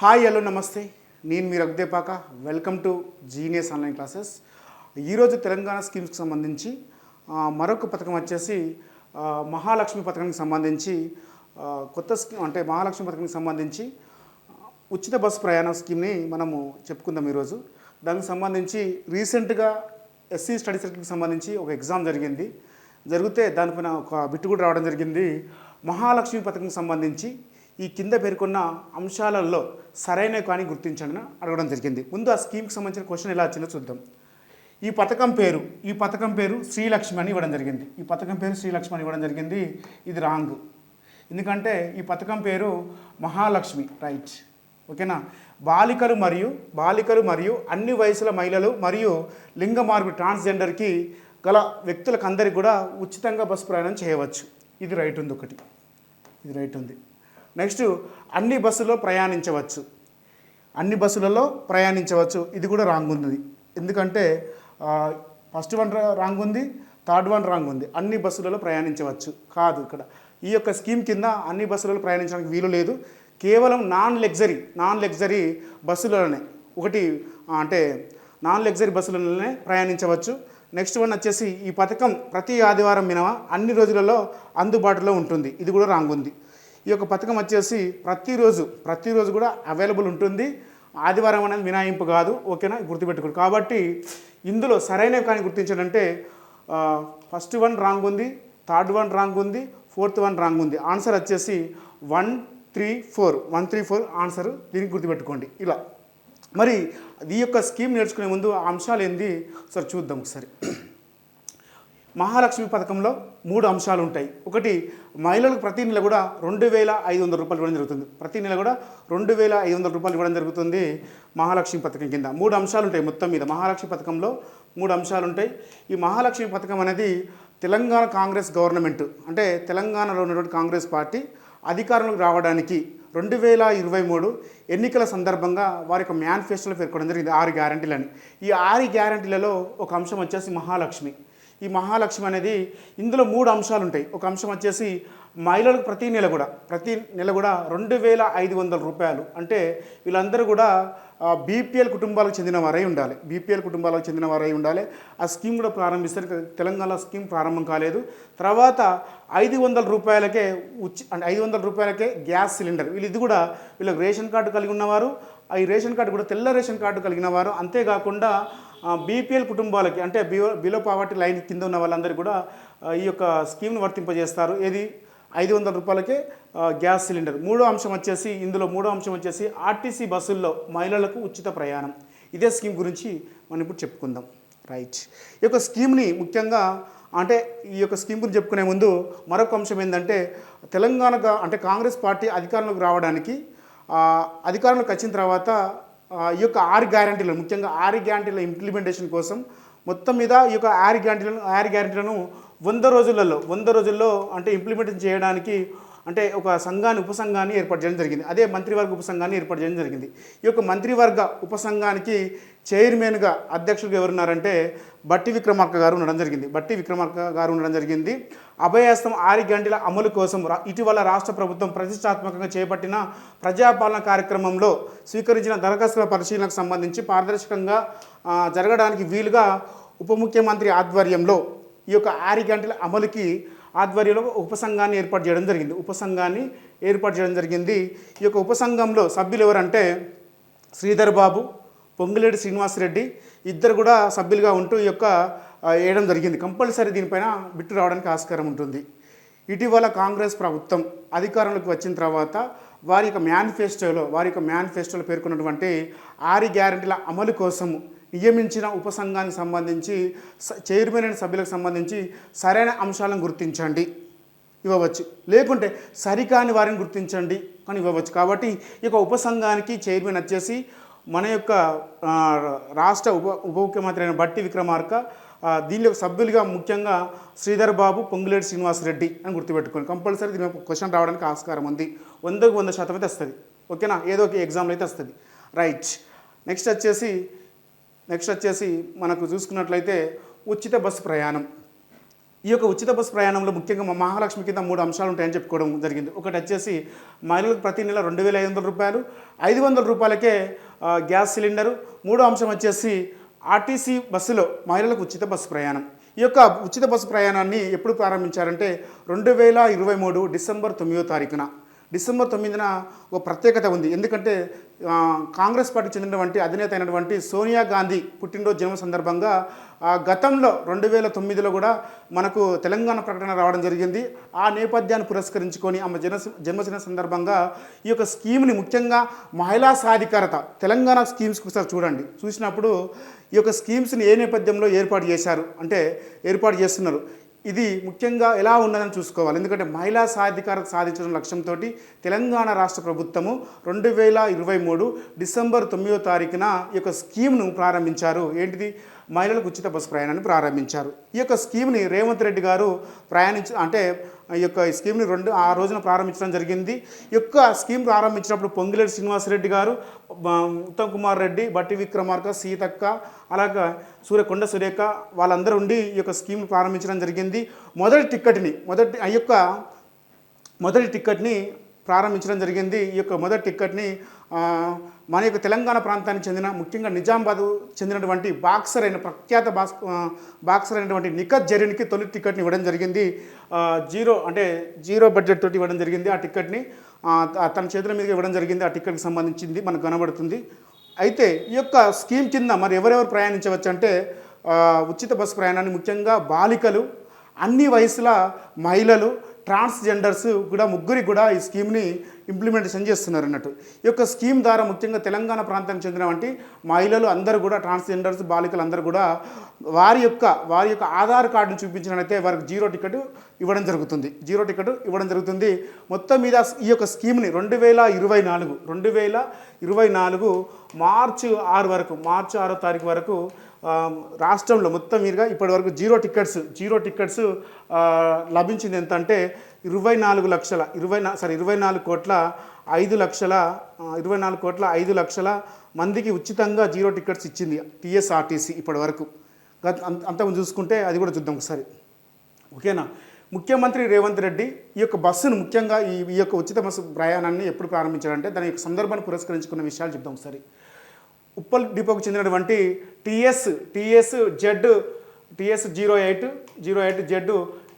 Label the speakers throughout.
Speaker 1: Hi hello నమస్తే. నేను మీ Raghudepaka welcome to genius online classes ఈరోజు తెలంగాణ స్కీమ్స్కి సంబంధించి మరొక పథకం వచ్చేసి మహాలక్ష్మి పథకానికి సంబంధించి కొత్త స్కీమ్ అంటే మహాలక్ష్మి పథకానికి సంబంధించి ఉచిత బస్సు ప్రయాణ స్కీమ్ని మనము చెప్పుకుందాం ఈరోజు. దానికి సంబంధించి రీసెంట్గా ఎస్సీ స్టడీ సర్కిల్కి సంబంధించి ఒక ఎగ్జామ్ జరిగింది. జరిగితే దానిపైన ఒక బిట్టు కూడా రావడం జరిగింది. మహాలక్ష్మి పథకం సంబంధించి ఈ కింద పేర్కొన్న అంశాలలో సరైన కానీ గుర్తించండి అడగడం జరిగింది. ముందు ఆ స్కీమ్కి సంబంధించిన క్వశ్చన్ ఎలా వచ్చిందో చూద్దాం. ఈ పథకం పేరు ఈ పథకం పేరు శ్రీలక్ష్మి అని ఇవ్వడం జరిగింది. ఈ పథకం పేరు శ్రీలక్ష్మి అని ఇవ్వడం జరిగింది. ఇది రాంగ్. ఎందుకంటే ఈ పథకం పేరు మహాలక్ష్మి రైట్. ఓకేనా? బాలికలు మరియు బాలికలు మరియు అన్ని వయసుల మహిళలు మరియు లింగ మార్పు ట్రాన్స్జెండర్కి గల వ్యక్తులకు అందరికీ కూడా ఉచితంగా బస్సు ప్రయాణం చేయవచ్చు. ఇది రైట్ ఉంది ఒకటి. ఇది రైట్ ఉంది. నెక్స్ట్ అన్ని బస్సులో ప్రయాణించవచ్చు. అన్ని బస్సులలో ప్రయాణించవచ్చు. ఇది కూడా రాంగ్ ఉంది. ఎందుకంటే ఫస్ట్ వన్ రాంగ్ ఉంది థర్డ్ వన్ రాంగ్ ఉంది. అన్ని బస్సులలో ప్రయాణించవచ్చు. కాదు ఇక్కడ. ఈ యొక్క స్కీమ్ కింద అన్ని బస్సులలో ప్రయాణించడానికి వీలు లేదు. కేవలం నాన్ లగ్జరీ నాన్ లగ్జరీ బస్సులలోనే. ఒకటి అంటే నాన్ లగ్జరీ బస్సులలోనే ప్రయాణించవచ్చు. నెక్స్ట్ వన్ వచ్చేసి ఈ పథకం ప్రతి ఆదివారం మినవా అన్ని రోజులలో అందుబాటులో ఉంటుంది. ఇది కూడా రాంగ్ ఉంది. ఈ యొక్క పథకం వచ్చేసి ప్రతిరోజు ప్రతిరోజు కూడా అవైలబుల్ ఉంటుంది. ఆదివారం అనేది మినాయింపు కాదు ఓకేనా? గుర్తుపెట్టుకోండి. కాబట్టి ఇందులో సరైనవి కానీ గుర్తించాలంటే ఫస్ట్ వన్ రాంగ్ ఉంది థర్డ్ వన్ రాంగ్ ఉంది ఫోర్త్ వన్ రాంగ్ ఉంది. ఆన్సర్ వచ్చేసి one three four one three four answer దీనికి గుర్తుపెట్టుకోండి. ఇలా. మరి ఈ యొక్క స్కీమ్ నేర్చుకునే ముందు ఆ అంశాలు ఏంది? సార్ చూద్దాం ఒకసారి. మహాలక్ష్మి పథకంలో మూడు అంశాలు ఉంటాయి. ఒకటి మహిళలకు ప్రతి నెల కూడా రెండు వేల ఐదు వందల రూపాయలు ఇవ్వడం జరుగుతుంది. ప్రతి నెల కూడా రెండు వేల ఐదు వందల రూపాయలు ఇవ్వడం జరుగుతుంది మహాలక్ష్మి పథకం కింద. మూడు అంశాలు ఉంటాయి మొత్తం మీద. మహాలక్ష్మి పథకంలో మూడు అంశాలు ఉంటాయి. ఈ మహాలక్ష్మి పథకం అనేది తెలంగాణ కాంగ్రెస్ గవర్నమెంట్ అంటే తెలంగాణలో ఉన్నటువంటి కాంగ్రెస్ పార్టీ అధికారంలోకి రావడానికి రెండు వేల ఇరవై మూడు ఎన్నికల సందర్భంగా వారి యొక్క మేనిఫెస్టోలో పేర్కొనడం జరిగింది. ఆరు గ్యారంటీలని. ఈ ఆరు గ్యారంటీలలో ఒక అంశం వచ్చేసి మహాలక్ష్మి. ఈ మహాలక్ష్మి అనేది ఇందులో మూడు అంశాలు ఉంటాయి. ఒక అంశం వచ్చేసి మహిళలకు ప్రతి నెల కూడా ప్రతి నెల కూడా రెండు వేల ఐదు వందల రూపాయలు. అంటే వీళ్ళందరూ కూడా బీపీఎల్ కుటుంబాలకు చెందిన వారై ఉండాలి. బీపీఎల్ కుటుంబాలకు చెందిన వారై ఉండాలి. ఆ స్కీమ్ కూడా ప్రారంభిస్తారు. తెలంగాణ స్కీమ్ ప్రారంభం కాలేదు. తర్వాత ఐదు వందల రూపాయలకే ఉచి అంటే ఐదు వందల రూపాయలకే గ్యాస్ సిలిండర్. వీళ్ళు ఇది కూడా వీళ్ళకి రేషన్ కార్డు కలిగి ఉన్నవారు. ఆ ఈ రేషన్ కార్డు కూడా తెల్ల రేషన్ కార్డు కలిగిన వారు. అంతేకాకుండా బీపీఎల్ కుటుంబాలకి అంటే బిలో బిలో పావర్టీ లైన్ కింద ఉన్న వాళ్ళందరికీ కూడా ఈ యొక్క స్కీమ్ను వర్తింపజేస్తారు. ఏది? ఐదు వందల రూపాయలకే గ్యాస్ సిలిండర్. మూడో అంశం వచ్చేసి ఇందులో మూడో అంశం వచ్చేసి ఆర్టీసీ బస్సుల్లో మహిళలకు ఉచిత ప్రయాణం. ఇదే స్కీమ్ గురించి మనం ఇప్పుడు చెప్పుకుందాం. రైట్. ఈ యొక్క స్కీమ్ని ముఖ్యంగా అంటే ఈ యొక్క స్కీమ్ గురించి చెప్పుకునే ముందు మరొక అంశం ఏంటంటే తెలంగాణగా అంటే కాంగ్రెస్ పార్టీ అధికారంలోకి రావడానికి అధికారంలోకి వచ్చిన తర్వాత ఈ యొక్క ఆరు గ్యారంటీలు ముఖ్యంగా ఆరు గ్యారంటీల ఇంప్లిమెంటేషన్ కోసం మొత్తం మీద ఈ యొక్క ఆరు గ్యారంటీలను ఆరు గ్యారంటీలను వంద రోజులలో వంద రోజుల్లో అంటే ఇంప్లిమెంట్ చేయడానికి అంటే ఒక సంఘాన్ని ఉపసంఘాన్ని ఏర్పాటు చేయడం జరిగింది. అదే మంత్రివర్గ ఉపసంఘాన్ని ఏర్పాటు చేయడం జరిగింది. ఈ యొక్క మంత్రివర్గ ఉపసంఘానికి చైర్మన్గా అధ్యక్షుడిగా ఎవరున్నారంటే బట్టి విక్రమార్క గారు ఉండడం జరిగింది. బట్టి విక్రమార్క గారు ఉండడం జరిగింది. అభయాస్తం ఆరు గంటల అమలు కోసం ఇటీవల రాష్ట్ర ప్రభుత్వం ప్రతిష్టాత్మకంగా చేపట్టిన ప్రజాపాలన కార్యక్రమంలో స్వీకరించిన దరఖాస్తుల పరిశీలనకు సంబంధించి పారదర్శకంగా జరగడానికి వీలుగా ఉప ముఖ్యమంత్రి ఆధ్వర్యంలో ఈ యొక్క ఆరు గంటల అమలుకి ఆధ్వర్యంలో ఉపసంఘాన్ని ఏర్పాటు చేయడం జరిగింది. ఉపసంఘాన్ని ఏర్పాటు చేయడం జరిగింది. ఈ యొక్క ఉపసంఘంలో సభ్యులు ఎవరంటే శ్రీధర్ బాబు పొంగులేటి శ్రీనివాసరెడ్డి ఇద్దరు కూడా సభ్యులుగా ఉంటూ ఈ యొక్క వేయడం జరిగింది. కంపల్సరీ దీనిపైన బిట్టు రావడానికి ఆస్కారం ఉంటుంది. ఇటీవల కాంగ్రెస్ ప్రభుత్వం అధికారంలోకి వచ్చిన తర్వాత వారి యొక్క మేనిఫెస్టోలో వారి యొక్క మేనిఫెస్టోలో పేర్కొన్నటువంటి ఆరు గ్యారంటీల అమలు కోసము నియమించిన ఉపసంఘానికి సంబంధించి చైర్మన్ అయిన సభ్యులకు సంబంధించి సరైన అంశాలను గుర్తించండి. ఇవ్వవచ్చు. లేకుంటే సరికాని వారిని గుర్తించండి. అని ఇవ్వవచ్చు. కాబట్టి ఈ యొక్క ఉపసంఘానికి చైర్మన్ వచ్చేసి మన యొక్క రాష్ట్ర ఉప ఉప ముఖ్యమంత్రి అయిన బట్టి విక్రమార్క దీనిలో సభ్యులుగా ముఖ్యంగా శ్రీధర్ బాబు పొంగులేటి శ్రీనివాసరెడ్డి అని గుర్తుపెట్టుకోండి. కంపల్సరీ దీని క్వశ్చన్ రావడానికి ఆస్కారం ఉంది. వందకు వంద శాతం అయితే వస్తుంది. ఓకేనా? ఏదో ఒక ఎగ్జామ్లో అయితే వస్తుంది. రైట్. నెక్స్ట్ వచ్చేసి నెక్స్ట్ వచ్చేసి మనకు చూసుకున్నట్లయితే ఉచిత బస్సు ప్రయాణం. ఈ యొక్క ఉచిత బస్సు ప్రయాణంలో ముఖ్యంగా మా మహాలక్ష్మి కింద మూడు అంశాలు ఉంటాయని చెప్పుకోవడం జరిగింది. ఒకటి వచ్చేసి మహిళలకు ప్రతి నెల రెండు వేల ఐదు వందల రూపాయలు ఐదు వందల రూపాయలకే గ్యాస్ సిలిండరు. మూడో అంశం వచ్చేసి ఆర్టీసీ బస్సులో మహిళలకు ఉచిత బస్సు ప్రయాణం. ఈ యొక్క ఉచిత బస్సు ప్రయాణాన్ని ఎప్పుడు ప్రారంభించారంటే రెండు వేల ఇరవై మూడు డిసెంబర్ తొమ్మిదో తారీఖున. డిసెంబర్ తొమ్మిదిన ఒక ప్రత్యేకత ఉంది. ఎందుకంటే కాంగ్రెస్ పార్టీకి చెందినటువంటి అధినేత అయినటువంటి సోనియా గాంధీ పుట్టినరోజు జన్మ సందర్భంగా ఆ, గతంలో రెండు వేల తొమ్మిదిలో కూడా మనకు తెలంగాణ ప్రకటన రావడం జరిగింది. ఆ నేపథ్యాన్ని పురస్కరించుకొని ఆమె జన జన్మదిన సందర్భంగా ఈ యొక్క స్కీమ్ని ముఖ్యంగా మహిళా సాధికారత తెలంగాణ స్కీమ్స్ ఒకసారి చూడండి. చూసినప్పుడు ఈ యొక్క స్కీమ్స్ని ఏ నేపథ్యంలో ఏర్పాటు చేశారు? అంటే ఏర్పాటు చేస్తున్నారు. ఇది ముఖ్యంగా ఎలా ఉన్నదని చూసుకోవాలి. ఎందుకంటే మహిళా సాధికారత సాధించడం లక్ష్యంతో తెలంగాణ రాష్ట్ర ప్రభుత్వము రెండు వేల ఇరవై మూడు డిసెంబర్ తొమ్మిదో తారీఖున ఈ యొక్క స్కీమ్ను ప్రారంభించారు. ఏంటిది? మహిళలకు ఉచిత బస్సు ప్రయాణాన్ని ప్రారంభించారు. ఈ యొక్క స్కీమ్ని రేవంత్ రెడ్డి గారు ప్రయాణించ అంటే ఈ యొక్క స్కీమ్ని రెండు ఆ రోజున ప్రారంభించడం జరిగింది. ఈ యొక్క స్కీమ్ ప్రారంభించినప్పుడు పొంగిలేటి శ్రీనివాసరెడ్డి గారు ఉత్తమ్ కుమార్ రెడ్డి బట్టి విక్రమార్క సీతక్క అలాగే సూర్యకొండ సురేఖ వాళ్ళందరూ ఉండి ఈ యొక్క స్కీమ్ ప్రారంభించడం జరిగింది. మొదటి టిక్కెట్ని మొదటి ఆ యొక్క మొదటి టిక్కెట్ని ప్రారంభించడం జరిగింది. ఈ యొక్క మొదటి టిక్కెట్ని మన యొక్క తెలంగాణ ప్రాంతానికి చెందిన ముఖ్యంగా నిజామాబాద్ చెందినటువంటి బాక్సర్ అయిన ప్రఖ్యాత బాక్స్ బాక్సర్ అయినటువంటి నిఖత్ జరీన్కి తొలి టికెట్ని ఇవ్వడం జరిగింది. జీరో అంటే జీరో బడ్జెట్ తోటి ఇవ్వడం జరిగింది ఆ టికెట్ని తన చేతుల మీదకి ఇవ్వడం జరిగింది. ఆ టికెట్కి సంబంధించింది మనకు కనబడుతుంది. అయితే ఈ యొక్క స్కీమ్ కింద మరి ఎవరెవరు ప్రయాణించవచ్చు అంటే ఉచిత బస్సు ప్రయాణాన్ని ముఖ్యంగా బాలికలు అన్ని వయసుల మహిళలు ట్రాన్స్జెండర్స్ కూడా ముగ్గురికి కూడా ఈ స్కీమ్ని ఇంప్లిమెంటేషన్ చేస్తున్నారు అన్నట్టు. ఈ యొక్క స్కీమ్ ద్వారా ముఖ్యంగా తెలంగాణ ప్రాంతానికి చెందినటువంటి మహిళలు అందరూ కూడా ట్రాన్స్జెండర్స్ బాలికలు అందరూ కూడా వారి యొక్క వారి యొక్క ఆధార్ కార్డును చూపించినట్లయితే వారికి జీరో టికెట్ ఇవ్వడం జరుగుతుంది. జీరో టికెట్ ఇవ్వడం జరుగుతుంది. మొత్తం మీద ఈ యొక్క స్కీమ్ని రెండు వేల ఇరవై నాలుగు రెండు వేల ఇరవై నాలుగు మార్చి ఆరు వరకు మార్చి ఆరో తారీఖు వరకు రాష్ట్రంలో మొత్తం మీరుగా ఇప్పటి వరకు జీరో టికెట్స్ జీరో టికెట్స్ లభించింది ఎంత అంటే ఇరవై నాలుగు లక్షల ఇరవై నా సారీ ఇరవై నాలుగు కోట్ల ఐదు లక్షల ఇరవై నాలుగు కోట్ల ఐదు లక్షల మందికి ఉచితంగా జీరో టికెట్స్ ఇచ్చింది టీఎస్ఆర్టీసీ ఇప్పటి వరకు గత అంత అంతకుముందు చూసుకుంటే అది కూడా చూద్దాం ఒకసారి. ఓకేనా? ముఖ్యమంత్రి రేవంత్ రెడ్డి ఈ యొక్క బస్సును ముఖ్యంగా ఈ ఈ యొక్క ఉచిత బస్సు ప్రయాణాన్ని ఎప్పుడు ప్రారంభించారంటే దాని యొక్క సందర్భాన్ని పురస్కరించుకున్న విషయాలు చెప్దాం ఒకసారి. ఉప్పల్ డిపోకు చెందినటువంటి TS TS Z TS zero eight zero eight Z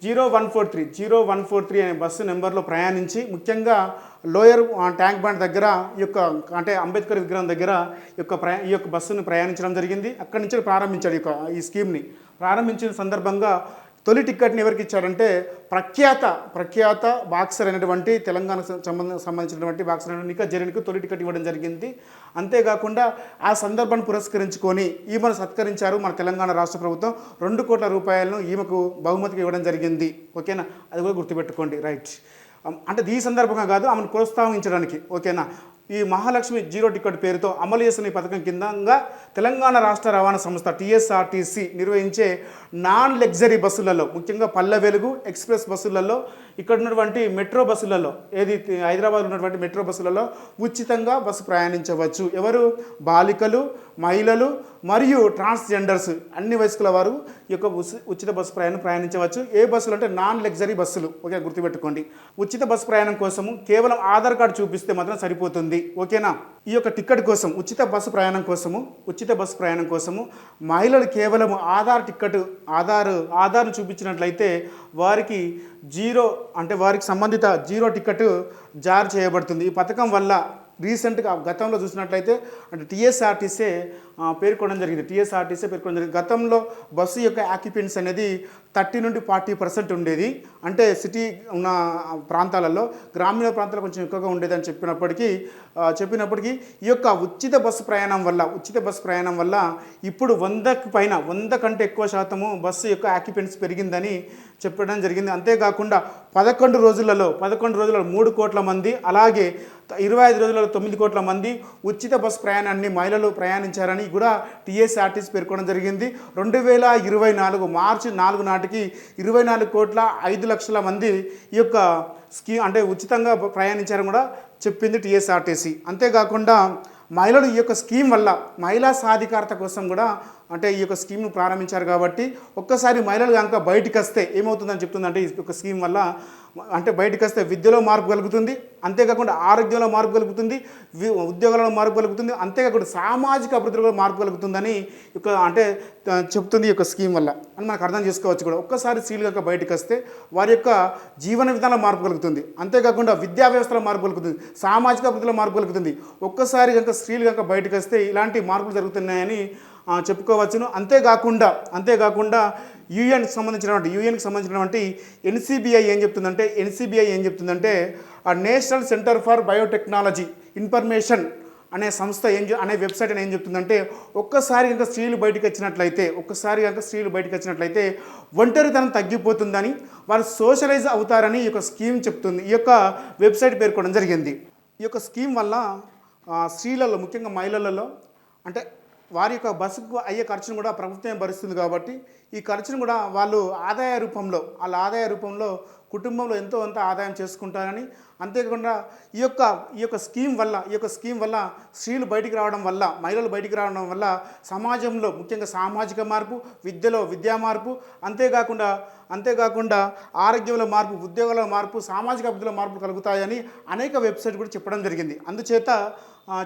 Speaker 1: zero one four three zero one four three అనే బస్సు నెంబర్లో ప్రయాణించి ముఖ్యంగా లోయర్ ట్యాంక్ బండ్ దగ్గర ఈ యొక్క అంటే అంబేద్కర్ విగ్రహం దగ్గర ఈ యొక్క ప్రయా ఈ యొక్క బస్సును ప్రయాణించడం జరిగింది. అక్కడి నుంచి ప్రారంభించాడు ఈ యొక్క ఈ స్కీమ్ని. ప్రారంభించిన సందర్భంగా తొలి టిక్కెట్ని ఎవరికి ఇచ్చారంటే ప్రఖ్యాత ప్రఖ్యాత బాక్సర్ అయినటువంటి తెలంగాణ సంబంధ సంబంధించినటువంటి బాక్సర్ అయిన నికా జరీన్కి తొలి టికెట్ ఇవ్వడం జరిగింది. అంతేకాకుండా ఆ సందర్భాన్ని పురస్కరించుకొని ఈమెను సత్కరించారు మన తెలంగాణ రాష్ట్ర ప్రభుత్వం. రెండు కోట్ల రూపాయలను ఈమెకు బహుమతికి ఇవ్వడం జరిగింది. ఓకేనా? అది కూడా గుర్తుపెట్టుకోండి. రైట్. అంటే ఈ సందర్భంగా కాదు ఆమెను ప్రోత్సహించడానికి. ఓకేనా? ఈ మహాలక్ష్మి జీరో టికెట్ పేరుతో అమలు చేసిన ఈ పథకం కిందంగా తెలంగాణ రాష్ట్ర రవాణా సంస్థ టీఎస్ఆర్టీసీ నిర్వహించే నాన్ లగ్జరీ బస్సులలో ముఖ్యంగా పల్లె వెలుగు ఎక్స్ప్రెస్ బస్సులలో ఇక్కడ ఉన్నటువంటి మెట్రో బస్సులలో ఏది హైదరాబాద్ ఉన్నటువంటి మెట్రో బస్సులలో ఉచితంగా బస్సు ప్రయాణించవచ్చు. ఎవరు? బాలికలు మహిళలు మరియు ట్రాన్స్జెండర్స్ అన్ని వయస్కుల వారు ఈ యొక్క ఉచిత బస్సు ప్రయాణం ప్రయాణించవచ్చు. ఏ బస్సులు అంటే నాన్ లగ్జరీ బస్సులు. ఓకే గుర్తుపెట్టుకోండి. ఉచిత బస్సు ప్రయాణం కోసము కేవలం ఆధార్ కార్డు చూపిస్తే మాత్రం సరిపోతుంది. ఓకేనా? ఈ యొక్క టికెట్ కోసం ఉచిత బస్సు ప్రయాణం కోసము ఉచిత బస్సు ప్రయాణం కోసము మహిళలు కేవలం ఆధార్ టికెట్ ఆధార్ ఆధార్ను చూపించినట్లయితే వారికి జీరో అంటే వారికి సంబంధిత జీరో టికెట్ జారీ చేయబడుతుంది. ఈ పథకం వల్ల రీసెంట్గా గతంలో చూసినట్లయితే అంటే టీఎస్ఆర్టీసీ పేర్కొనడం జరిగింది. టీఎస్ఆర్టీసీ పేర్కొనడం జరిగింది. గతంలో బస్సు యొక్క ఆక్యుపెన్స్ అనేది థర్టీ నుండి ఫార్టీ పర్సెంట్ ఉండేది. అంటే సిటీ ఉన్న ప్రాంతాలలో గ్రామీణ ప్రాంతాలు కొంచెం ఎక్కువగా ఉండేది అని చెప్పినప్పటికీ చెప్పినప్పటికీ ఈ యొక్క ఉచిత బస్సు ప్రయాణం వల్ల ఉచిత బస్సు ప్రయాణం వల్ల ఇప్పుడు వందకి పైన వంద కంటే ఎక్కువ శాతము బస్సు యొక్క ఆక్యుపెన్స్ పెరిగిందని చెప్పడం జరిగింది. అంతేకాకుండా పదకొండు రోజులలో పదకొండు రోజులలో మూడు కోట్ల మంది అలాగే ఇరవై ఐదు రోజులలో తొమ్మిది కోట్ల మంది ఉచిత బస్సు ప్రయాణాన్ని మహిళలు ప్రయాణించారని కూడా టీఎస్ఆర్టీసీ పేర్కొనడం జరిగింది. రెండు వేల ఇరవై నాలుగు మార్చి నాలుగు నాటికి ఇరవై నాలుగు కోట్ల ఐదు లక్షల మంది ఈ యొక్క స్కీమ్ అంటే ఉచితంగా ప్రయాణించారని కూడా చెప్పింది టీఎస్ఆర్టీసీ. అంతేకాకుండా మహిళలు ఈ యొక్క స్కీమ్ వల్ల మహిళా సాధికారత కోసం కూడా అంటే ఈ యొక్క స్కీమ్ను ప్రారంభించారు కాబట్టి ఒక్కసారి మహిళలు కనుక బయటికి వస్తే ఏమవుతుందని చెప్తుందంటే ఈ యొక్క స్కీమ్ వల్ల అంటే బయటకు వస్తే విద్యలో మార్పు కలుగుతుంది అంతేకాకుండా ఆరోగ్యంలో మార్పు కలుగుతుంది ఉద్యోగాలలో మార్పు కలుగుతుంది అంతేకాకుండా సామాజిక అభివృద్ధిలో మార్పు కలుగుతుందని ఒక అంటే చెప్తుంది ఈ యొక్క స్కీమ్ వల్ల. అని మనకు అర్థం చేసుకోవచ్చు కూడా. ఒక్కసారి స్త్రీలు కనుక బయటకు వస్తే వారి యొక్క జీవన విధానంలో మార్పు కలుగుతుంది అంతేకాకుండా విద్యా వ్యవస్థలో మార్పు కలుగుతుంది సామాజిక అభివృద్ధిలో మార్పు కలుగుతుంది. ఒక్కసారి కనుక స్త్రీలు కనుక బయటకు వస్తే ఇలాంటి మార్పులు జరుగుతున్నాయని చెప్పుకోవచ్చును. అంతేకాకుండా అంతేకాకుండా యూఎన్కి సంబంధించినటువంటి యూఎన్కి సంబంధించినటువంటి ఎన్సిబిఐ ఏం చెప్తుందంటే ఎన్సిబిఐ ఏం చెప్తుందంటే ఆ national centre for biotechnology information అనే సంస్థ ఏం అనే వెబ్సైట్ అని ఏం చెప్తుందంటే ఒక్కసారి కనుక స్త్రీలు బయటకు వచ్చినట్లయితే ఒక్కసారి కనుక స్త్రీలు బయటకు వచ్చినట్లయితే ఒంటరితనం తగ్గిపోతుందని వారు సోషలైజ్ అవుతారని ఈ యొక్క స్కీమ్ చెప్తుంది. ఈ యొక్క వెబ్సైట్ పేర్కొనడం జరిగింది. ఈ యొక్క స్కీమ్ వల్ల స్త్రీలలో ముఖ్యంగా మహిళలలో అంటే వారి యొక్క బస్సుకు అయ్యే ఖర్చును కూడా ప్రభుత్వమే భరిస్తుంది కాబట్టి ఈ ఖర్చును కూడా వాళ్ళు ఆదాయ రూపంలో వాళ్ళ ఆదాయ రూపంలో కుటుంబంలో ఎంతో అంత ఆదాయం చేసుకుంటారని అంతేకాకుండా ఈ యొక్క ఈ యొక్క స్కీమ్ వల్ల ఈ యొక్క స్కీమ్ వల్ల స్త్రీలు బయటికి రావడం వల్ల మహిళలు బయటికి రావడం వల్ల సమాజంలో ముఖ్యంగా సామాజిక మార్పు విద్యలో విద్యా మార్పు అంతేకాకుండా అంతేకాకుండా ఆరోగ్యంలో మార్పు ఉద్యోగాల మార్పు సామాజిక అభివృద్ధిలో మార్పులు కలుగుతాయని అనేక వెబ్సైట్ కూడా చెప్పడం జరిగింది. అందుచేత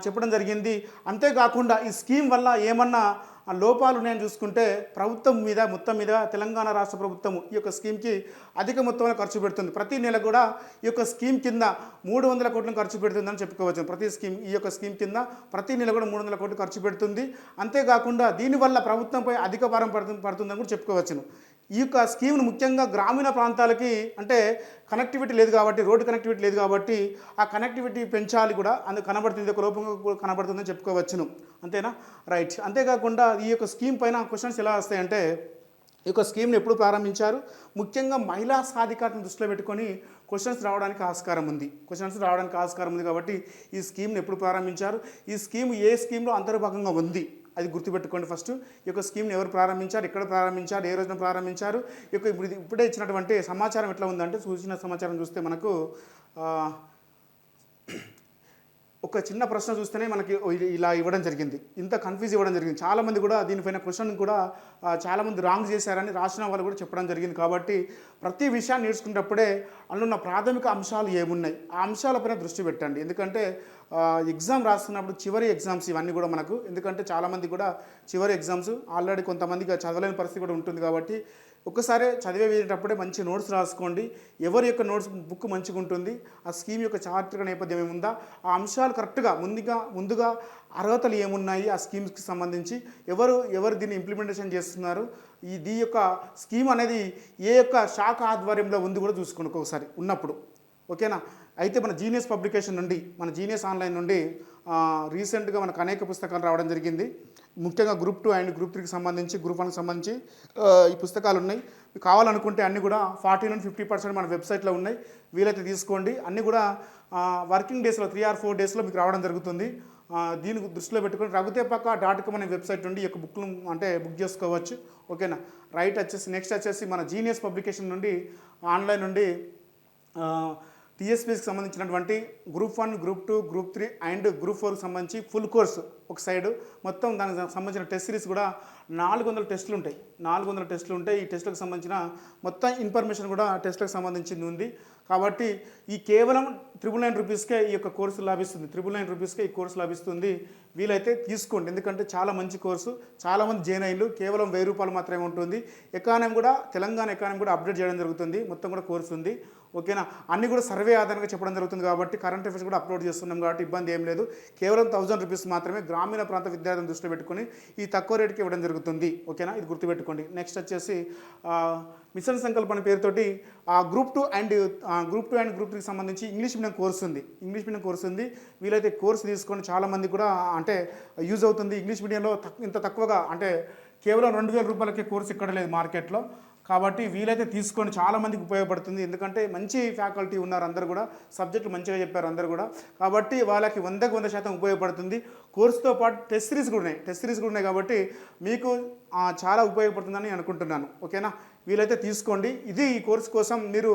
Speaker 1: చెప్పడం జరిగింది. అంతేకాకుండా ఈ స్కీమ్ వల్ల ఏమన్నా ఆ, లోపాలు ఉన్నాయని చూసుకుంటే ప్రభుత్వం మీద మొత్తం మీద తెలంగాణ రాష్ట్ర ప్రభుత్వం ఈ యొక్క స్కీమ్కి అధిక మొత్తంలో ఖర్చు పెడుతుంది. ప్రతి నెల కూడా ఈ యొక్క స్కీమ్ కింద మూడు వందల కోట్లను ఖర్చు పెడుతుందని చెప్పుకోవచ్చు. ప్రతి స్కీమ్ ఈ యొక్క స్కీమ్ కింద ప్రతి నెల కూడా మూడు వందల కోట్లు ఖర్చు పెడుతుంది. అంతేకాకుండా దీనివల్ల ప్రభుత్వంపై అధిక భారం పడుతుంది పడుతుందని కూడా చెప్పుకోవచ్చును. ఈ యొక్క స్కీమ్ను ముఖ్యంగా గ్రామీణ ప్రాంతాలకి అంటే కనెక్టివిటీ లేదు కాబట్టి రోడ్డు కనెక్టివిటీ లేదు కాబట్టి ఆ కనెక్టివిటీ పెంచాలి కూడా. అందుకు కనబడుతుంది ఒక లోపంగా కనబడుతుందని చెప్పుకోవచ్చును. అంతేనా? రైట్ అంతేకాకుండా ఈ యొక్క స్కీమ్ పైన క్వశ్చన్స్ ఎలా వస్తాయంటే ఈ యొక్క స్కీమ్ని ఎప్పుడు ప్రారంభించారు? ముఖ్యంగా మహిళా సాధికారతను దృష్టిలో పెట్టుకొని క్వశ్చన్స్ రావడానికి ఆస్కారం ఉంది. క్వశ్చన్స్ రావడానికి ఆస్కారం ఉంది కాబట్టి ఈ స్కీమ్ని ఎప్పుడు ప్రారంభించారు? ఈ స్కీమ్ ఏ స్కీమ్లో అంతర్భాగంగా ఉంది? అది గుర్తుపెట్టుకోండి ఫస్ట్. ఈ యొక్క స్కీమ్ని ఎవరు ప్రారంభించారు? ఎక్కడ ప్రారంభించారు? ఏ రోజున ప్రారంభించారు? ఈ యొక్క ఇప్పుడు ఇప్పుడే ఇచ్చినటువంటి సమాచారం ఎట్లా ఉందంటే సూచన సమాచారం చూస్తే మనకు ఒక చిన్న ప్రశ్న చూస్తేనే మనకి ఇలా ఇవ్వడం జరిగింది. ఇంత కన్ఫ్యూజ్ ఇవ్వడం జరిగింది. చాలామంది కూడా దీనిపైన క్వశ్చన్ కూడా చాలామంది రాంగ్ చేశారని రాసిన వాళ్ళు కూడా చెప్పడం జరిగింది. కాబట్టి ప్రతి విషయాన్ని నేర్చుకునేటప్పుడే అందులో ఉన్న ప్రాథమిక అంశాలు ఏమున్నాయి? ఆ అంశాలపైన దృష్టి పెట్టండి. ఎందుకంటే ఎగ్జామ్ రాస్తున్నప్పుడు చివరి ఎగ్జామ్స్ ఇవన్నీ కూడా మనకు ఎందుకంటే చాలామంది కూడా చివరి ఎగ్జామ్స్ ఆల్రెడీ కొంతమందికి చదవలేని పరిస్థితి కూడా ఉంటుంది కాబట్టి ఒక్కసారి చదివే వేసేటప్పుడే మంచి నోట్స్ రాసుకోండి. ఎవరి యొక్క నోట్స్ బుక్ మంచిగా ఉంటుంది? ఆ స్కీమ్ యొక్క చారిత్రక నేపథ్యం ఏముందా? ఆ అంశాలు కరెక్ట్గా ముందుగా ముందుగా అర్హతలు ఏమున్నాయి ఆ స్కీమ్స్కి సంబంధించి? ఎవరు ఎవరు దీన్ని ఇంప్లిమెంటేషన్ చేస్తున్నారు? ఈ దీ యొక్క స్కీమ్ అనేది ఏ యొక్క శాఖ ఆధ్వర్యంలో ఉంది కూడా చూసుకోండి ఒకసారి ఉన్నప్పుడు. ఓకేనా? అయితే మన జీనియస్ పబ్లికేషన్ నుండి మన జీనియస్ ఆన్లైన్ నుండి రీసెంట్గా మనకు అనేక పుస్తకాలు రావడం జరిగింది. ముఖ్యంగా గ్రూప్ టూ అండ్ గ్రూప్ త్రీకి సంబంధించి గ్రూప్ వన్కి సంబంధించి ఈ పుస్తకాలు ఉన్నాయి మీకు కావాలనుకుంటే అన్నీ కూడా ఫార్టీ నుండి ఫిఫ్టీ పర్సెంట్ మన వెబ్సైట్లో ఉన్నాయి. వీలైతే తీసుకోండి. అన్నీ కూడా వర్కింగ్ డేస్లో త్రీ ఆర్ ఫోర్ డేస్లో మీకు రావడం జరుగుతుంది. దీని దృష్టిలో పెట్టుకొని రఘుతేపక్క డాట్ కామ్ అనే వెబ్సైట్ నుండి ఈ యొక్క బుక్లు అంటే బుక్ చేసుకోవచ్చు. ఓకేనా? రైట్ వచ్చేసి నెక్స్ట్ వచ్చేసి మన జీనియస్ పబ్లికేషన్ నుండి ఆన్లైన్ నుండి టీఎస్పీకి సంబంధించినటువంటి group one group two group three and group ఫోర్కి సంబంధించి ఫుల్ కోర్స్ ఒక సైడ్ మొత్తం దానికి సంబంధించిన టెస్ట్ సిరీస్ కూడా నాలుగు వందల టెస్టులు ఉంటాయి. నాలుగు వందల టెస్టులు ఉంటాయి. ఈ టెస్టులకు సంబంధించిన మొత్తం ఇన్ఫర్మేషన్ కూడా టెస్టులకు సంబంధించింది ఉంది. కాబట్టి ఈ కేవలం త్రిబుల్ నైన్ రూపీస్కే ఈ యొక్క కోర్సు లభిస్తుంది. త్రిబుల్ నైన్ రూపీస్కే ఈ కోర్సు లభిస్తుంది. వీలైతే తీసుకోండి. ఎందుకంటే చాలా మంచి కోర్సు చాలామంది జైన్ కేవలం వెయ్యి రూపాయలు మాత్రమే ఉంటుంది. ఎకానమీ కూడా తెలంగాణ ఎకానమీ కూడా అప్డేట్ చేయడం జరుగుతుంది. మొత్తం కూడా కోర్సు ఉంది. ఓకేనా అన్ని కూడా సర్వే ఆధారంగా చెప్పడం జరుగుతుంది కాబట్టి కరెంట్ అఫైర్స్ కూడా అప్లోడ్ చేస్తున్నాం కాబట్టి ఇబ్బంది ఏం లేదు. కేవలం థౌసండ్ రూపీస్ మాత్రమే గ్రామీణ ప్రాంత విద్యార్థులను దృష్టిలో పెట్టుకొని ఈ తక్కువ రేటుకి ఇవ్వడం జరుగుతుంది. ఓకేనా ఇది గుర్తుపెట్టుకోండి. నెక్స్ట్ వచ్చేసి మిషన్ సంకల్పన పేరుతోటి ఆ group two and group two and group త్రీకి సంబంధించి ఇంగ్లీష్ మీడియం కోర్సు ఉంది. ఇంగ్లీష్ మీడియం కోర్సు ఉంది. వీలైతే కోర్సు తీసుకొని చాలామంది కూడా అంటే యూజ్ అవుతుంది. ఇంగ్లీష్ మీడియంలో ఇంత తక్కువగా అంటే కేవలం రెండు వేల రూపాయలకే కోర్సు ఇక్కడ లేదు మార్కెట్లో. కాబట్టి వీలైతే తీసుకొని చాలామందికి ఉపయోగపడుతుంది. ఎందుకంటే మంచి ఫ్యాకల్టీ ఉన్నారు అందరు కూడా. సబ్జెక్టులు మంచిగా చెప్పారు అందరు కూడా. కాబట్టి వాళ్ళకి వందకు వంద శాతం ఉపయోగపడుతుంది. కోర్సుతో పాటు టెస్ట్ సిరీస్ కూడా ఉన్నాయి. టెస్ట్ సిరీస్ కూడా ఉన్నాయి కాబట్టి మీకు చాలా ఉపయోగపడుతుందని అనుకుంటున్నాను. ఓకేనా? వీలైతే తీసుకోండి. ఇది ఈ కోర్స్ కోసం మీరు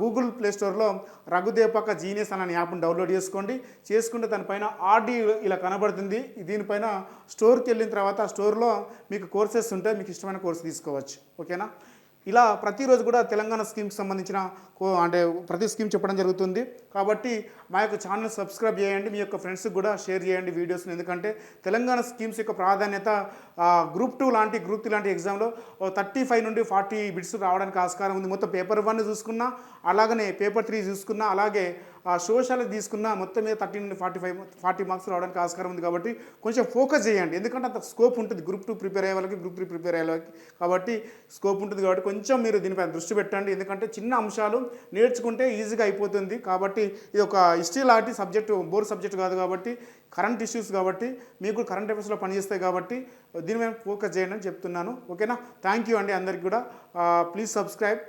Speaker 1: గూగుల్ ప్లే స్టోర్లో రఘుదేపక జీనియస్ అనే యాప్ని డౌన్లోడ్ చేసుకోండి. చేసుకుంటే దానిపైన ఆర్డీ ఇలా కనబడుతుంది. దీనిపైన స్టోర్కి వెళ్ళిన తర్వాత స్టోర్లో మీకు కోర్సెస్ ఉంటే మీకు ఇష్టమైన కోర్స్ తీసుకోవచ్చు. ఓకేనా? ఇలా ప్రతిరోజు కూడా తెలంగాణ స్కీమ్కి సంబంధించిన అంటే ప్రతి స్కీమ్ చెప్పడం జరుగుతుంది. కాబట్టి మా యొక్క ఛానల్ సబ్స్క్రైబ్ చేయండి మీ యొక్క ఫ్రెండ్స్కి కూడా షేర్ చేయండి వీడియోస్ని. ఎందుకంటే తెలంగాణ స్కీమ్స్ యొక్క ప్రాధాన్యత గ్రూప్ టూ లాంటి గ్రూప్ త్రీ లాంటి ఎగ్జామ్లో థర్టీ ఫైవ్ నుండి ఫార్టీ బిట్స్ రావడానికి ఆస్కారం ఉంది. మొత్తం పేపర్ వన్ చూసుకున్నా అలాగనే పేపర్ త్రీ చూసుకున్నా అలాగే ఆ సోషల్ తీసుకున్న మొత్తం మీద థర్టీ నుండి ఫార్టీ ఫైవ్ ఫార్టీ మార్క్స్ రావడానికి ఆస్కారం ఉంది కాబట్టి కొంచెం ఫోకస్ చేయండి. ఎందుకంటే అంత స్కోప్ ఉంటుంది. గ్రూప్ టూ ప్రిపేర్ అయ్యే వాళ్ళకి గ్రూప్ త్రీ ప్రిపేర్ అయ్యే వాళ్ళకి. కాబట్టి స్కోప్ ఉంటుంది కాబట్టి కొంచెం మీరు దీనిపై దృష్టి పెట్టండి. ఎందుకంటే చిన్న అంశాలు నేర్చుకుంటే ఈజీగా అయిపోతుంది. కాబట్టి ఇది ఒక హిస్టరీ లాంటి సబ్జెక్టు బోర్ సబ్జెక్ట్ కాదు కాబట్టి కరెంట్ ఇష్యూస్ కాబట్టి మీకు కరెంట్ అఫేర్స్లో పనిచేస్తాయి కాబట్టి దీని మీద ఫోకస్ చేయండి అని చెప్తున్నాను. ఓకేనా? థ్యాంక్ యూ అండి అందరికి కూడా. Please subscribe.